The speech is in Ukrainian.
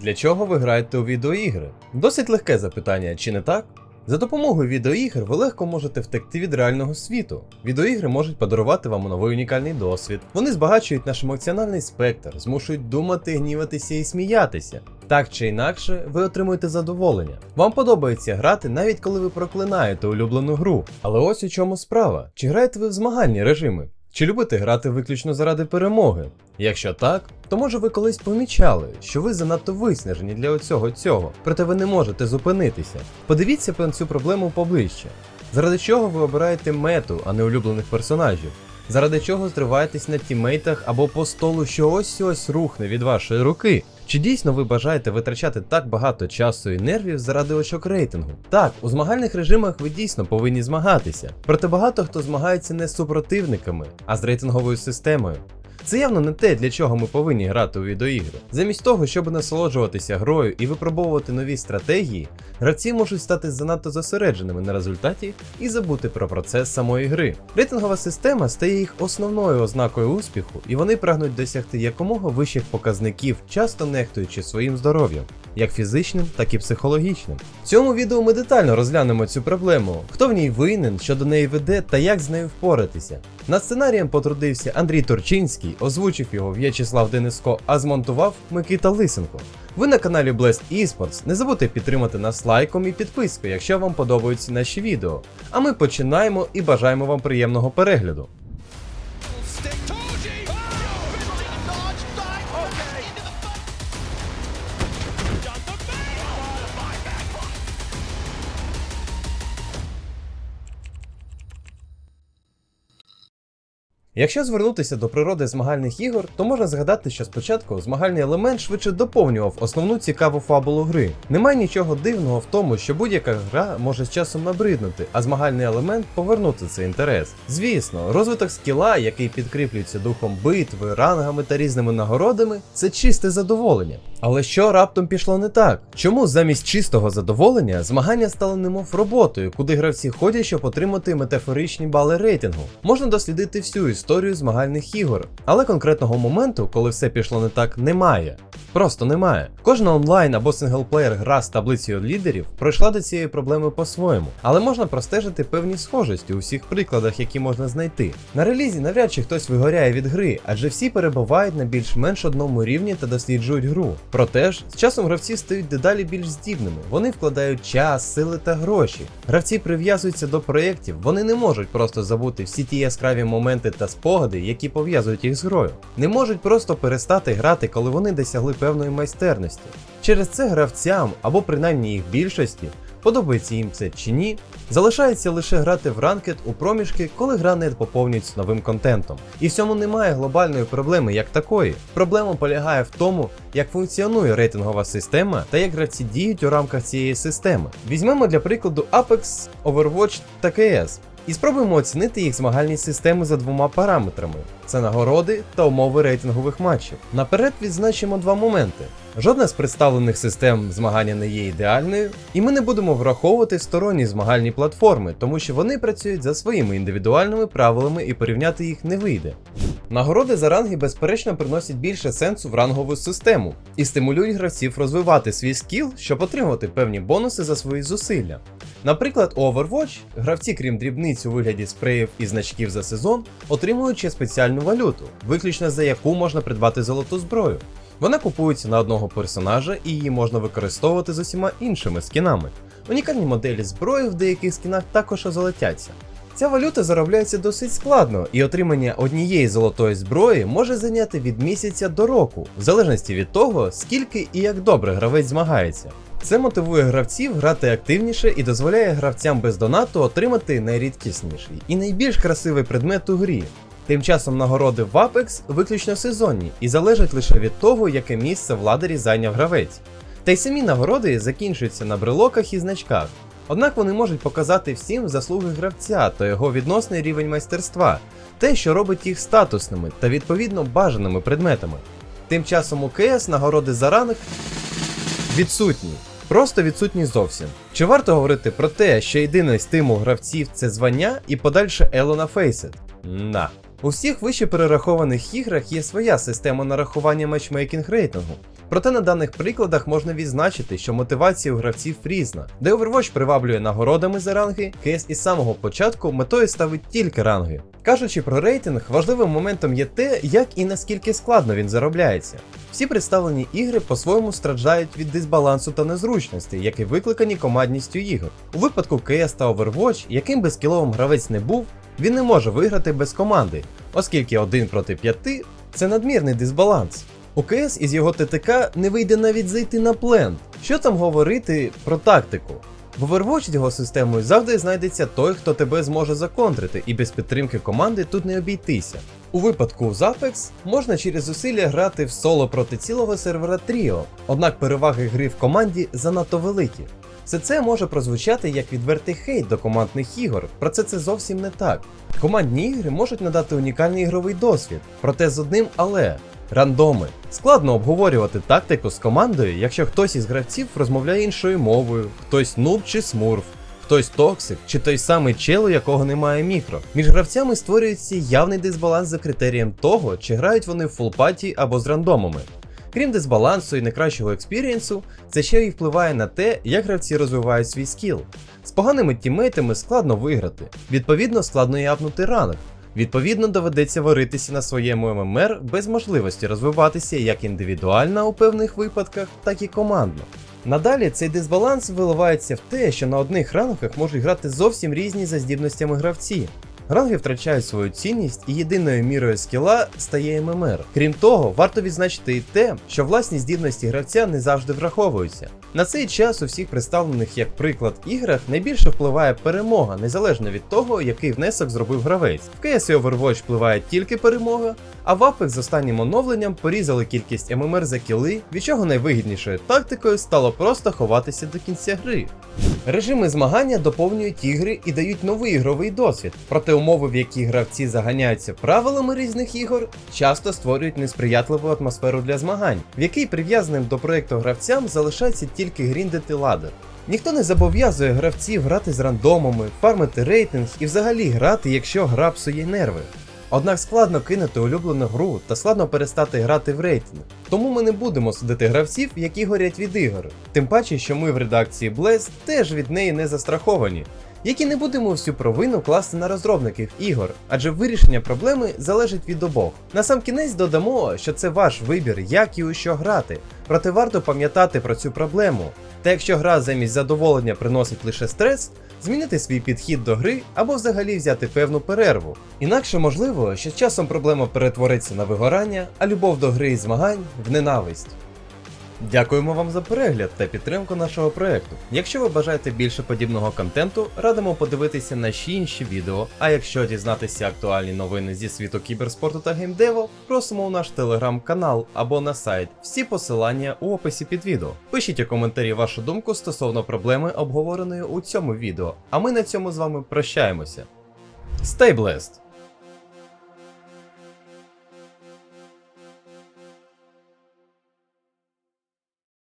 Для чого ви граєте у відеоігри? Досить легке запитання, чи не так? За допомогою відеоігр ви легко можете втекти від реального світу. Відеоігри можуть подарувати вам новий унікальний досвід. Вони збагачують наш емоціональний спектр, змушують думати, гніватися і сміятися. Так чи інакше, ви отримуєте задоволення. Вам подобається грати навіть коли ви проклинаєте улюблену гру. Але ось у чому справа: чи граєте ви в змагальні режими? Чи любите грати виключно заради перемоги? Якщо так, то може ви колись помічали, що ви занадто виснажені для оцього цього, проте ви не можете зупинитися. Подивіться на цю проблему поближче. Заради чого ви обираєте мету, а не улюблених персонажів? Заради чого зриваєтесь на тімейтах або по столу, що ось ось рухне від вашої руки? Чи дійсно ви бажаєте витрачати так багато часу і нервів заради очок рейтингу? Так, у змагальних режимах ви дійсно повинні змагатися. Проте багато хто змагається не з супротивниками, а з рейтинговою системою. Це явно не те, для чого ми повинні грати у відеоігри. Замість того, щоб насолоджуватися грою і випробовувати нові стратегії, гравці можуть стати занадто зосередженими на результаті і забути про процес самої гри. Рейтингова система стає їх основною ознакою успіху, і вони прагнуть досягти якомога вищих показників, часто нехтуючи своїм здоров'ям. Як фізичним, так і психологічним. В цьому відео ми детально розглянемо цю проблему, хто в ній винен, що до неї веде та як з нею впоратися. Над сценарієм потрудився Андрій Торчинський, озвучив його В'ячеслав Дениско, а змонтував Микита Лисенко. Ви на каналі Blast Esports. Не забудьте підтримати нас лайком і підпискою, якщо вам подобаються наші відео. А ми починаємо і бажаємо вам приємного перегляду. Якщо звернутися до природи змагальних ігор, то можна згадати, що спочатку змагальний елемент швидше доповнював основну цікаву фабулу гри. Немає нічого дивного в тому, що будь-яка гра може з часом набриднути, а змагальний елемент повернути цей інтерес. Звісно, розвиток скіла, який підкріплюється духом битви, рангами та різними нагородами, це чисте задоволення. Але що раптом пішло не так? Чому замість чистого задоволення змагання стало немов роботою, куди гравці ходять, щоб отримати метафоричні бали рейтингу? Можна дослідити всю історію змагальних ігор, але конкретного моменту, коли все пішло не так, немає. Просто немає. Кожна онлайн або синглплеєр гра з таблицею лідерів пройшла до цієї проблеми по-своєму, але можна простежити певні схожості у всіх прикладах, які можна знайти. На релізі навряд чи хтось вигоряє від гри, адже всі перебувають на більш-менш одному рівні та досліджують гру. Проте ж, з часом гравці стають дедалі більш здібними. Вони вкладають час, сили та гроші. Гравці прив'язуються до проєктів, вони не можуть просто забути всі ті яскраві моменти та спогади, які пов'язують їх з грою. Не можуть просто перестати грати, коли вони досягли певної майстерності. Через це гравцям, або принаймні їх більшості, подобається їм це чи ні, залишається лише грати в ранкет у проміжки, коли гра не поповнюється новим контентом. І в цьому немає глобальної проблеми як такої. Проблема полягає в тому, як функціонує рейтингова система та як гравці діють у рамках цієї системи. Візьмемо для прикладу Apex, Overwatch та CS. І спробуємо оцінити їх змагальні системи за двома параметрами: це нагороди та умови рейтингових матчів. Наперед відзначимо два моменти. Жодна з представлених систем змагання не є ідеальною, і ми не будемо враховувати сторонні змагальні платформи, тому що вони працюють за своїми індивідуальними правилами і порівняти їх не вийде. Нагороди за ранги безперечно приносять більше сенсу в рангову систему і стимулюють гравців розвивати свій скіл, щоб отримувати певні бонуси за свої зусилля. Наприклад, у Overwatch гравці, крім дрібниць у вигляді спреїв і значків за сезон, отримують ще спеціальну валюту, виключно за яку можна придбати золоту зброю. Вона купується на одного персонажа і її можна використовувати з усіма іншими скінами. Унікальні моделі зброї в деяких скінах також озолотяться. Ця валюта заробляється досить складно, і отримання однієї золотої зброї може зайняти від місяця до року, в залежності від того, скільки і як добре гравець змагається. Це мотивує гравців грати активніше і дозволяє гравцям без донату отримати найрідкісніший і найбільш красивий предмет у грі. Тим часом нагороди в Apex виключно сезонні і залежать лише від того, яке місце в ладері зайняв гравець. Та й самі нагороди закінчуються на брелоках і значках. Однак вони можуть показати всім заслуги гравця та його відносний рівень майстерства, те, що робить їх статусними та відповідно бажаними предметами. Тим часом у КС нагороди за ранг відсутні. Просто відсутні зовсім. Чи варто говорити про те, що єдиний стимул гравців це звання і подальше Ело на Faceit? На. У всіх вище перерахованих іграх є своя система нарахування матчмейкінг рейтингу. Проте на даних прикладах можна відзначити, що мотивація у гравців різна, де Overwatch приваблює нагородами за ранги, CS із самого початку метою ставить тільки ранги. Кажучи про рейтинг, важливим моментом є те, як і наскільки складно він заробляється. Всі представлені ігри по-своєму страждають від дисбалансу та незручності, які викликані командністю ігор. У випадку CS та Overwatch, яким би скіловим гравець не був, він не може виграти без команди, оскільки 1 проти 5 це надмірний дисбаланс. КС із його ТТК не вийде навіть зайти на плент. Що там говорити про тактику? В Overwatch його системою завжди знайдеться той, хто тебе зможе законтрити, і без підтримки команди тут не обійтися. У випадку з Apex можна через зусилля грати в соло проти цілого сервера Тріо, однак переваги гри в команді занадто великі. Все це може прозвучати як відвертий хейт до командних ігор, проте це зовсім не так. Командні ігри можуть надати унікальний ігровий досвід, проте з одним але. Рандоми. Складно обговорювати тактику з командою, якщо хтось із гравців розмовляє іншою мовою, хтось нуб чи смурф, хтось токсик, чи той самий чел, у якого немає мікро. Між гравцями створюється явний дисбаланс за критерієм того, чи грають вони в фулпаті або з рандомами. Крім дисбалансу і некращого експірієнсу, це ще й впливає на те, як гравці розвивають свій скіл. З поганими тімейтами складно виграти, відповідно, складно і апнути ранок. Відповідно, доведеться варитися на своєму ММР без можливості розвиватися як індивідуально у певних випадках, так і командно. Надалі цей дисбаланс виливається в те, що на одних ранках можуть грати зовсім різні за здібностями гравці. Ранги втрачають свою цінність і єдиною мірою скіла стає ММР. Крім того, варто відзначити і те, що власні здібності гравця не завжди враховуються. На цей час у всіх представлених як приклад іграх найбільше впливає перемога, незалежно від того, який внесок зробив гравець. В CS і Overwatch впливає тільки перемога, а в Apex з останнім оновленням порізали кількість ММР за кіли, від чого найвигіднішою тактикою стало просто ховатися до кінця гри. Режими змагання доповнюють ігри і дають новий ігровий досвід, проте умови, в які гравці заганяються правилами різних ігор, часто створюють несприятливу атмосферу для змагань, в якій прив'язаним до проєкту гравцям залишається тільки гріндити ладер. Ніхто не зобов'язує гравців грати з рандомами, фармити рейтинг і взагалі грати, якщо гра псує нерви. Однак складно кинути улюблену гру та складно перестати грати в рейтинг. Тому ми не будемо судити гравців, які горять від ігор. Тим паче, що ми в редакції Blaze теж від неї не застраховані. Які не будемо всю провину класти на розробників ігор, адже вирішення проблеми залежить від обох. На сам кінець додамо, що це ваш вибір, як і у що грати, проте варто пам'ятати про цю проблему. Та якщо гра замість задоволення приносить лише стрес, змінити свій підхід до гри або взагалі взяти певну перерву. Інакше можливо, що часом проблема перетвориться на вигорання, а любов до гри і змагань в ненависть. Дякуємо вам за перегляд та підтримку нашого проекту. Якщо ви бажаєте більше подібного контенту, радимо подивитися наші інші відео. А якщо дізнатися актуальні новини зі світу кіберспорту та геймдеву, просимо у наш телеграм-канал або на сайт. Всі посилання у описі під відео. Пишіть у коментарі вашу думку стосовно проблеми, обговореної у цьому відео. А ми на цьому з вами прощаємося. Stay blessed!